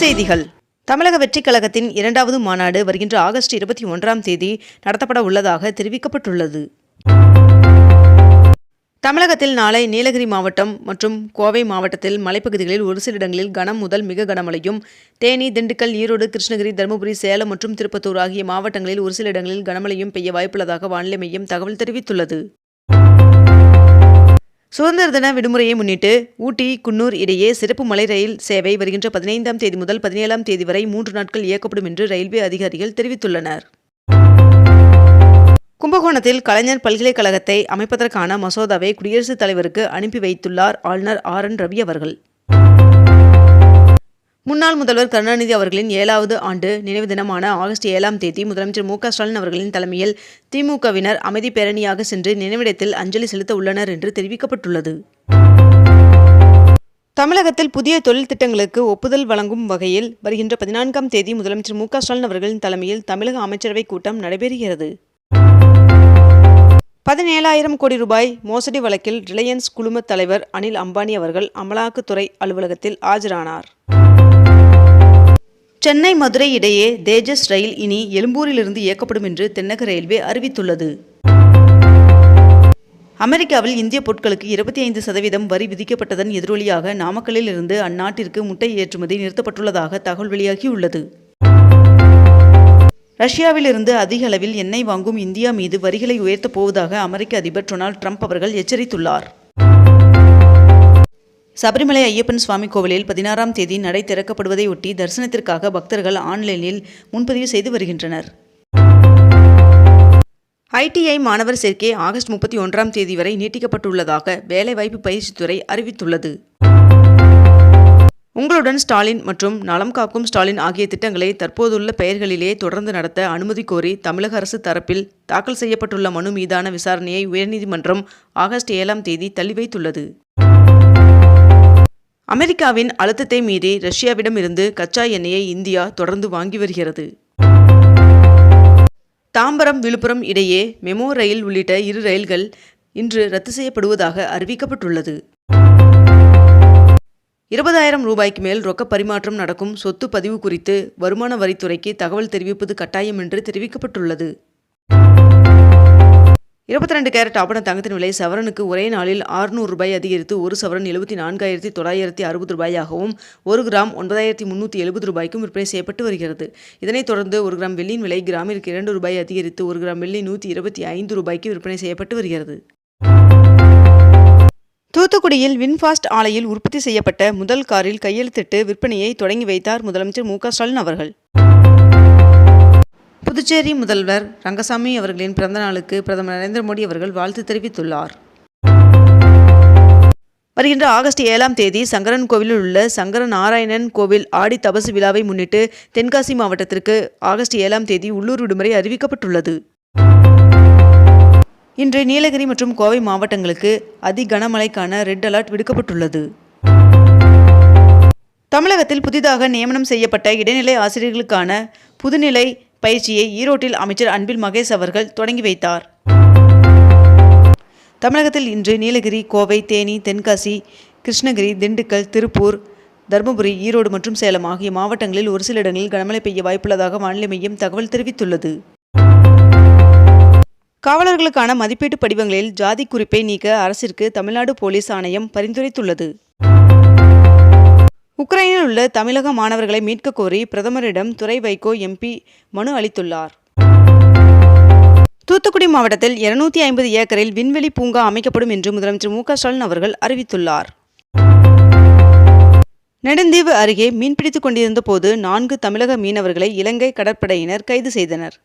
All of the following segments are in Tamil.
செய்திகள். தமிழக வெற்றிக் கழகத்தின் இரண்டாவது மாநாடு வருகின்ற ஆகஸ்ட் இருபத்தி ஒன்றாம் தேதி நடத்தப்பட உள்ளதாக தெரிவிக்கப்பட்டுள்ளது. தமிழகத்தில் நாளை நீலகிரி மாவட்டம் மற்றும் கோவை மாவட்டத்தில் மலைப்பகுதிகளில் ஒரு சில இடங்களில் கனம் முதல் மிக கனமழையும் தேனி திண்டுக்கல் ஈரோடு கிருஷ்ணகிரி தருமபுரி சேலம் மற்றும் திருப்பத்தூர் ஆகிய மாவட்டங்களில் ஒரு சில இடங்களில் கனமழையும் பெய்ய வாய்ப்புள்ளதாக வானிலை மையம் தகவல் தெரிவித்துள்ளது. சுதந்திர தின விடுமுறையை முன்னிட்டு ஊட்டி குன்னூர் இடையே சிறப்பு மலை ரயில் சேவை வருகின்ற பதினைந்தாம் தேதி முதல் பதினேழாம் தேதி வரை மூன்று நாட்கள் இயக்கப்படும் என்று ரயில்வே அதிகாரிகள் தெரிவித்துள்ளனர். கும்பகோணத்தில் கலைஞர் பல்கலைக்கழகத்தை அமைப்பதற்கான மசோதாவை குடியரசுத் தலைவருக்கு அனுப்பி வைத்துள்ளார் ஆளுநர் ஆர் என் ரவி அவர்கள். முன்னாள் முதல்வர் கருணாநிதி அவர்களின் ஏழாவது ஆண்டு நினைவு தினமான ஆகஸ்ட் ஏழாம் தேதி முதலமைச்சர் மு ஸ்டாலின் அவர்களின் தலைமையில் திமுகவினர் அமைதி பேரணியாக சென்று நினைவிடத்தில் அஞ்சலி செலுத்த உள்ளனர் என்று தெரிவிக்கப்பட்டுள்ளது. தமிழகத்தில் புதிய தொழில் திட்டங்களுக்கு ஒப்புதல் வழங்கும் வகையில் வருகின்ற பதினான்காம் தேதி முதலமைச்சர் மு ஸ்டாலின் அவர்களின் தலைமையில் தமிழக அமைச்சரவைக் கூட்டம் நடைபெறுகிறது. பதினேழாயிரம் கோடி ரூபாய் மோசடி வழக்கில் ரிலையன்ஸ் குழும தலைவர் அனில் அம்பானி அவர்கள் அமலாக்கத்துறை அலுவலகத்தில் ஆஜரானார். சென்னை மதுரை இடையே தேஜஸ் ரயில் இனி எழும்பூரிலிருந்து இயக்கப்படும் என்று தென்னக ரயில்வே அறிவித்துள்ளது. அமெரிக்காவில் இந்திய பொருட்களுக்கு இருபத்தி ஐந்து சதவீதம் வரி விதிக்கப்பட்டதன் எதிரொலியாக நாமக்கல்லில் இருந்து அந்நாட்டிற்கு முட்டை ஏற்றுமதி நிறுத்தப்பட்டுள்ளதாக தகவல் வெளியாகியுள்ளது. ரஷ்யாவிலிருந்து அதிக அளவில் எண்ணெய் வாங்கும் இந்தியா மீது வரிகளை உயர்த்தப் போவதாக அமெரிக்க அதிபர் டொனால்ட் ட்ரம்ப் அவர்கள் எச்சரித்துள்ளார். சபரிமலை ஐயப்பன் சுவாமி கோவிலில் பதினாறாம் தேதி நடை திறக்கப்படுவதையொட்டி தரிசனத்திற்காக பக்தர்கள் ஆன்லைனில் முன்பதிவு செய்து வருகின்றனர். ஐடிஐ மாணவர் சேர்க்கை ஆகஸ்ட் முப்பத்தி ஒன்றாம் தேதி வரை நீட்டிக்கப்பட்டுள்ளதாக வேலைவாய்ப்பு பயிற்சித்துறை அறிவித்துள்ளது. உங்களுடன் ஸ்டாலின் மற்றும் நலம் காக்கும் ஸ்டாலின் ஆகிய திட்டங்களை தற்போதுள்ள பெயர்களிலே தொடர்ந்து நடத்த அனுமதி கோரி தமிழக அரசு தரப்பில் தாக்கல் செய்யப்பட்டுள்ள மனு மீதான விசாரணையை உயர்நீதிமன்றம் ஆகஸ்ட் ஏழாம் தேதி தள்ளி வைத்துள்ளது. அமெரிக்காவின் அழுத்தத்தை மீறி ரஷ்யாவிடம் இருந்து கச்சா எண்ணெயை இந்தியா தொடர்ந்து வாங்கி வருகிறது. தாம்பரம் விழுப்புரம் இடையே மெமோ ரயில் உள்ளிட்ட இரு ரயில்கள் இன்று ரத்து செய்யப்படுவதாக அறிவிக்கப்பட்டுள்ளது. இருபதாயிரம் ரூபாய்க்கு மேல் ரொக்க பரிமாற்றம் நடக்கும் சொத்து பதிவு குறித்து வருமான வரித்துறைக்கு தகவல் தெரிவிப்பது கட்டாயம் என்று தெரிவிக்கப்பட்டுள்ளது. இருபத்தி ரெண்டு கேரட் ஆபண தங்கத்தின் விலை சவரனுக்கு ஒரே நாளில் ஆறுநூறு ரூபாய் அதிகரித்து ஒரு சவரன் எழுபத்தி நான்காயிரத்தி தொள்ளாயிரத்தி அறுபது ரூபாயாகவும் ஒரு கிராம் ஒன்பதாயிரத்தி முன்னூற்றி எழுபது ரூபாய்க்கும் விற்பனை செய்யப்பட்டு வருகிறது. இதனைத் தொடர்ந்து ஒரு கிராம் வெள்ளியின் விலை கிராமிற்கு இரண்டு ரூபாய் அதிகரித்து ஒரு கிராம் வெள்ளி நூற்றி இருபத்தி ஐந்து ரூபாய்க்கு விற்பனை செய்யப்பட்டு வருகிறது. தூத்துக்குடியில் வின்ஃபாஸ்ட் ஆலையில் உற்பத்தி செய்யப்பட்ட முதல் காரில் கையெழுத்திட்டு விற்பனையை தொடங்கி வைத்தார் முதலமைச்சர் மு க ஸ்டாலின் அவர்கள். புதுச்சேரி முதல்வர் ரங்கசாமி அவர்களின் பிறந்த நாளுக்கு பிரதமர் நரேந்திர மோடி அவர்கள் வாழ்த்து தெரிவித்துள்ளார். வருகின்ற ஆகஸ்ட் ஏழாம் தேதி சங்கரன் கோவிலில் உள்ள சங்கர நாராயணன் கோவில் ஆடி தபசு விழாவை முன்னிட்டு தென்காசி மாவட்டத்திற்கு ஆகஸ்ட் ஏழாம் தேதி உள்ளூர் விடுமுறை அறிவிக்கப்பட்டுள்ளது. இன்று நீலகிரி மற்றும் கோவை மாவட்டங்களுக்கு அதி கனமழைக்கான ரெட் அலர்ட் விடுக்கப்பட்டுள்ளது. தமிழகத்தில் புதிதாக நியமனம் செய்யப்பட்ட இடைநிலை ஆசிரியர்களுக்கான புதுநிலை பயிற்சியை ஈரோட்டில் அமைச்சர் அன்பில் மகேஷ் அவர்கள் தொடங்கி வைத்தார். தமிழகத்தில் இன்று நீலகிரி கோவை தேனி தென்காசி கிருஷ்ணகிரி திண்டுக்கல் திருப்பூர் தருமபுரி ஈரோடு மற்றும் சேலம் ஆகிய மாவட்டங்களில் ஒரு சில இடங்களில் கனமழை பெய்ய வாய்ப்புள்ளதாக வானிலை மையம் தகவல் தெரிவித்துள்ளது. காவலர்களுக்கான மதிப்பீட்டு படிவங்களில் ஜாதி குறிப்பை நீக்க அரசிற்கு தமிழ்நாடு போலீஸ் ஆணையம் பரிந்துரைத்துள்ளது. உக்ரைனில் உள்ள தமிழக மாணவர்களை மீட்க கோரி பிரதமரிடம் துறை வைகோ எம்பி மனு அளித்துள்ளார். தூத்துக்குடி மாவட்டத்தில் இருநூத்தி ஐம்பது ஏக்கரில் விண்வெளி பூங்கா அமைக்கப்படும் என்று முதலமைச்சர் மு ஸ்டாலின் அவர்கள் அறிவித்துள்ளார். நெடுந்தீவு அருகே மீன்பிடித்துக் கொண்டிருந்த போது நான்கு தமிழக மீனவர்களை இலங்கை கடற்படையினர் கைது செய்தனர்.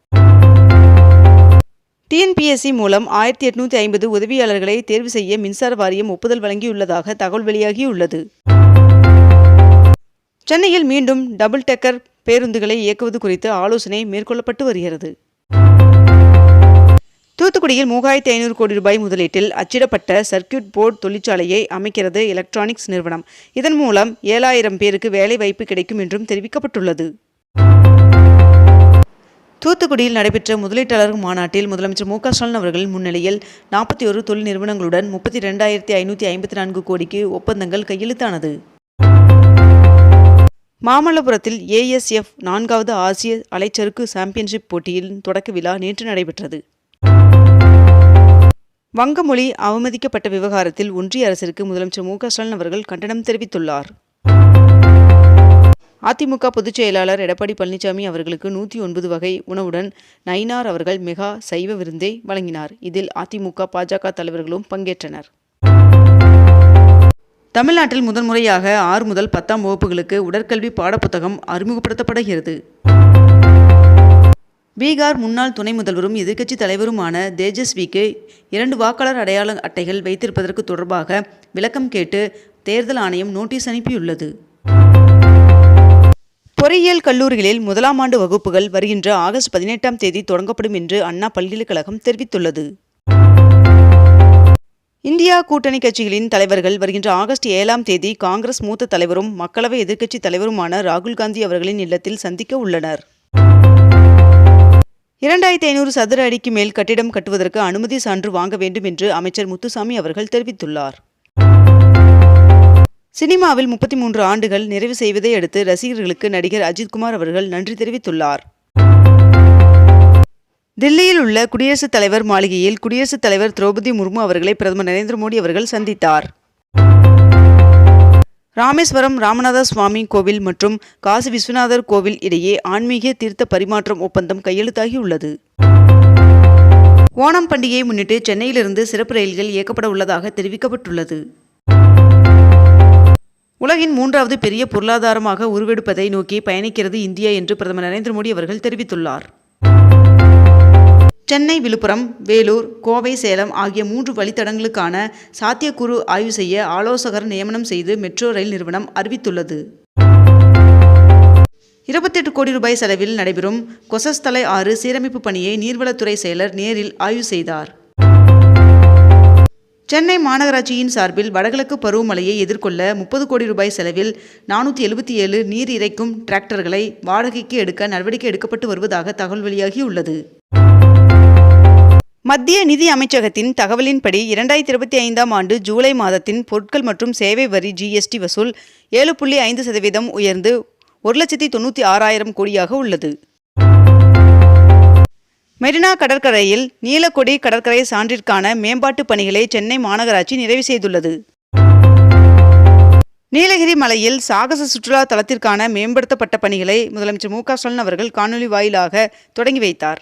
டிஎன்பிஎஸ்சி மூலம் ஆயிரத்தி எட்நூத்தி ஐம்பது உதவியாளர்களை தேர்வு செய்ய மின்சார வாரியம் ஒப்புதல் வழங்கியுள்ளதாக தகவல் வெளியாகியுள்ளது. சென்னையில் மீண்டும் டபுள் டெக்கர் பேருந்துகளை இயக்குவது குறித்து ஆலோசனை மேற்கொள்ளப்பட்டு வருகிறது. தூத்துக்குடியில் மூவாயிரத்தி ஐநூறு கோடி ரூபாய் முதலீட்டில் அச்சிடப்பட்ட சர்க்கியூட் போர்டு தொழிற்சாலையை அமைக்கிறது எலக்ட்ரானிக்ஸ் நிறுவனம். இதன் மூலம் ஏழாயிரம் பேருக்கு வேலை வாய்ப்பு கிடைக்கும் என்றும் தெரிவிக்கப்பட்டுள்ளது. தூத்துக்குடியில் நடைபெற்ற முதலீட்டாளர் மாநாட்டில் முதலமைச்சர் மு ஸ்டாலின் அவர்களின் முன்னிலையில் நாற்பத்தி ஒரு தொழில் நிறுவனங்களுடன் முப்பத்தி ரெண்டாயிரத்தி ஐநூற்றி ஐம்பத்தி நான்கு கோடிக்கு ஒப்பந்தங்கள் கையெழுத்தானது. மாமல்லபுரத்தில் ஏஎஸ்எஃப் நான்காவது ஆசிய அலைச்சறுக்கு சாம்பியன்ஷிப் போட்டியின் தொடக்க விழா நேற்று நடைபெற்றது. வங்கமொழி அவமதிக்கப்பட்ட விவகாரத்தில் ஒன்றிய அரசிற்கு முதலமைச்சர் மு க ஸ்டாலின் அவர்கள் கண்டனம் தெரிவித்துள்ளார். அதிமுக பொதுச் செயலாளர் எடப்பாடி பழனிசாமி அவர்களுக்கு நூற்றி ஒன்பது வகை உணவுடன் நயினார் அவர்கள் மெகா சைவ விருந்தை வழங்கினார். இதில் அதிமுக பாஜக தலைவர்களும் பங்கேற்றனர். தமிழ்நாட்டில் முதன்முறையாக ஆறு முதல் பத்தாம் வகுப்புகளுக்கு உடற்கல்வி பாடப்புத்தகம் அறிமுகப்படுத்தப்படுகிறது. பீகார் முன்னாள் துணை முதல்வரும் எதிர்க்கட்சி தலைவருமான தேஜஸ்விக்கு இரண்டு வாக்காளர் அடையாள அட்டைகள் வைத்திருப்பதற்கு தொடர்பாக விளக்கம் கேட்டு தேர்தல் ஆணையம் நோட்டீஸ் அனுப்பியுள்ளது. பொறியியல் கல்லூரிகளில் முதலாம் ஆண்டு வகுப்புகள் வருகின்ற ஆகஸ்ட் பதினெட்டாம் தேதி தொடங்கப்படும் என்று அண்ணா பல்கலைக்கழகம் தெரிவித்துள்ளது. இந்தியா கூட்டணி கட்சிகளின் தலைவர்கள் வருகின்ற ஆகஸ்ட் ஏழாம் தேதி காங்கிரஸ் மூத்த தலைவரும் மக்களவை எதிர்க்கட்சி தலைவருமான ராகுல் காந்தி அவர்களின் இல்லத்தில் சந்திக்க உள்ளனர். இரண்டாயிரத்தி ஐநூறு சதுர அடிக்கு மேல் கட்டிடம் கட்டுவதற்கு அனுமதி சான்று வாங்க வேண்டும் என்று அமைச்சர் முத்துசாமி அவர்கள் தெரிவித்துள்ளார். சினிமாவில் முப்பத்தி மூன்று ஆண்டுகள் நிறைவு செய்வதை அடுத்து ரசிகர்களுக்கு நடிகர் அஜித்குமார் அவர்கள் நன்றி தெரிவித்துள்ளார். தில்லியில் உள்ள குடியரசுத் தலைவர் மாளிகையில் குடியரசுத் தலைவர் திரௌபதி முர்மு அவர்களை பிரதமர் நரேந்திர மோடி அவர்கள் சந்தித்தார். ராமேஸ்வரம் ராமநாத சுவாமி கோவில் மற்றும் காசி விஸ்வநாதர் கோவில் இடையே ஆன்மீக தீர்த்த பரிமாற்றம் ஒப்பந்தம் கையெழுத்தாகியுள்ளது. ஓணம் பண்டிகையை முன்னிட்டு சென்னையிலிருந்து சிறப்பு ரயில்கள் இயக்கப்பட உள்ளதாக தெரிவிக்கப்பட்டுள்ளது. உலகின் மூன்றாவது பெரிய பொருளாதாரமாக உருவெடுப்பதை நோக்கி பயணிக்கிறது இந்தியா என்று பிரதமர் நரேந்திர மோடி அவர்கள் தெரிவித்துள்ளார். சென்னை விழுப்புரம் வேலூர் கோவை சேலம் ஆகிய மூன்று வழித்தடங்களுக்கான சாத்தியக்கூறு ஆய்வு செய்ய ஆலோசகர் நியமனம் செய்து மெட்ரோ ரயில் நிறுவனம் அறிவித்துள்ளது. இருபத்தெட்டு கோடி ரூபாய் செலவில் நடைபெறும் கொசஸ்தலை ஆறு சீரமைப்பு பணியை நீர்வளத்துறை செயலர் நேரில் ஆய்வு செய்தார். சென்னை மாநகராட்சியின் சார்பில் வடகிழக்கு பருவமழையை எதிர்கொள்ள முப்பது கோடி ரூபாய் செலவில் நானூற்றி எழுபத்தி ஏழு நீர் இறைக்கும் டிராக்டர்களை வாடகைக்கு எடுக்க நடவடிக்கை எடுக்கப்பட்டு வருவதாக தகவல் வெளியாகியுள்ளது. மத்திய நிதி அமைச்சகத்தின் தகவலின்படி இரண்டாயிரத்தி இருபத்தி ஐந்தாம் ஆண்டு ஜூலை மாதத்தின் பொருட்கள் மற்றும் சேவை வரி ஜிஎஸ்டி வசூல் ஏழு புள்ளி ஐந்து சதவீதம் உயர்ந்து ஒரு லட்சத்தி தொண்ணூற்றி ஆறாயிரம் கோடியாக உள்ளது. மெரினா கடற்கரையில் நீலக்கொடி கடற்கரை சான்றிற்கான மேம்பாட்டு பணிகளை சென்னை மாநகராட்சி நிறைவு செய்துள்ளது. நீலகிரி மலையில் சாகச சுற்றுலா தலத்திற்கான மேம்படுத்தப்பட்ட பணிகளை முதலமைச்சர் மு க ஸ்டாலின் அவர்கள் காணொலி வாயிலாக தொடங்கி வைத்தார்.